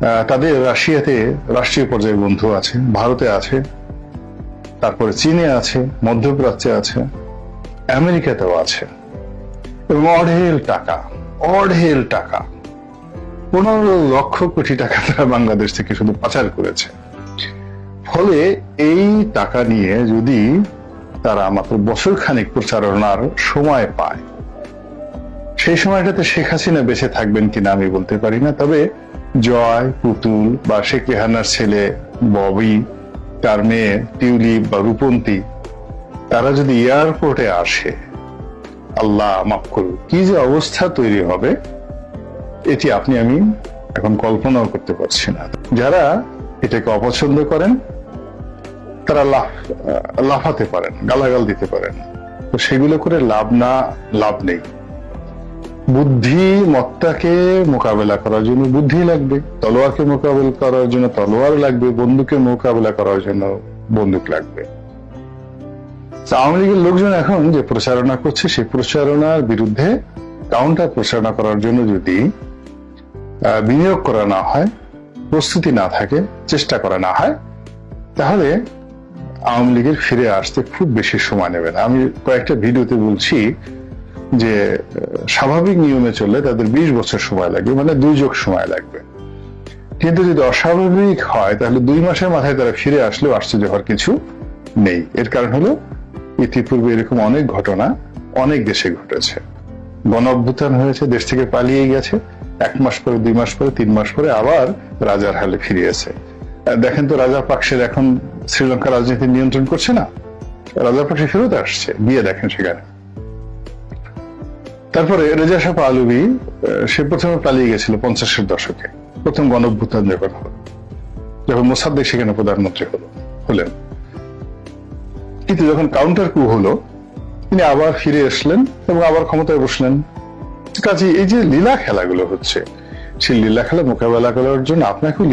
তাদের রাশিয়াতে রাষ্ট্রীয় পর্যায়ে বন্ধু আছে, ভারতে আছে, তারপরে চীনে আছে, মধ্যপ্রাচ্যে আছে, আমেরিকাতেও আছে। এবং অঢেল টাকা অঢেল টাকা। পনেরো লক্ষ কোটি টাকা তারা বাংলাদেশ থেকে শুধু পাচার করেছে। ফলে এই টাকা নিয়ে যদি তারা মাত্র বছর খানিক প্রচারণার সময় পায়, সেই সময়টাতে শেখ হাসিনা বেঁচে থাকবেন কিনা আমি বলতে পারি না, তবে জয়, পুতুল বা শেখ রেহানার ছেলে ববি, তার মেয়ে টিউলিপ বা রূপন্তী, তারা যদি এয়ারপোর্টে আসে, আল্লাহ মাফ করুন, কি যে অবস্থা তৈরি হবে, এটি আপনি, আমি এখন কল্পনাও করতে পারছি না। যারা এটাকে অপছন্দ করেন, তারা লাফ, লাফাতে পারেন, গালাগাল দিতে পারেন। তো সেগুলো করে লাভ না, লাভ নেই। বুদ্ধিমত্তাকে মোকাবেলা করার জন্য বুদ্ধি লাগবে, তলোয়ারকে মোকাবেলা করার জন্য তলোয়ার লাগবে বন্দুকে মোকাবেলা করার জন্য বন্দুক লাগবে। আওয়ামী লীগের লোকজন এখন যে প্রচারণা করছে, সেই প্রচারণার বিরুদ্ধে কাউন্টার প্রচারণা করার জন্য যদি বিনিয়োগ করা না হয়, প্রস্তুতি না থাকে, চেষ্টা করা না হয়, তাহলে আওয়ামী লীগের ফিরে আসতে খুব বেশি সময় নেবে না। আমি কয়েকটা ভিডিওতে বলছি যে স্বাভাবিক নিয়মে চললে তাদের বিশ বছর সময় লাগবে মানে দুই যোগ সময় লাগবে। কিন্তু যদি অস্বাভাবিক হয়, তাহলে দুই মাসের মাথায় তারা ফিরে আসলেও আশ্চর্য হওয়ার কিছু নেই। এর কারণ হলো, ইতিপূর্বে এরকম অনেক ঘটনা অনেক দেশে ঘটেছে। গণ অভ্যুত্থান হয়েছে, দেশ থেকে পালিয়ে গেছে, এক মাস পরে, দুই মাস পরে, তিন মাস পরে আবার রাজার হালে ফিরিয়েছে। দেখেন তো রাজা পাকসের এখন শ্রীলঙ্কা রাজনীতি নিয়ন্ত্রণ করছে না? রাজা পাকসে ফেরত আসছে, গিয়ে দেখেন সেখানে। তারপরে রেজা শাহ আলুবি সে প্রথমে পালিয়ে গেছিল পঞ্চাশের দশকে। প্রথম গণভ্যুত্থান যখন হলো, যখন মোসাদ্দেক সেখানে প্রধানমন্ত্রী হলো, হলেন। কিন্তু যখন কাউন্টার কু হলো, তিনি আবার ফিরে আসলেন এবং আবার ক্ষমতায় বসলেন। কাজে এই যে লীলা খেলাগুলো হচ্ছে, সেই লীলা খেলা মোকাবেলা করার জন্য আপনাকেও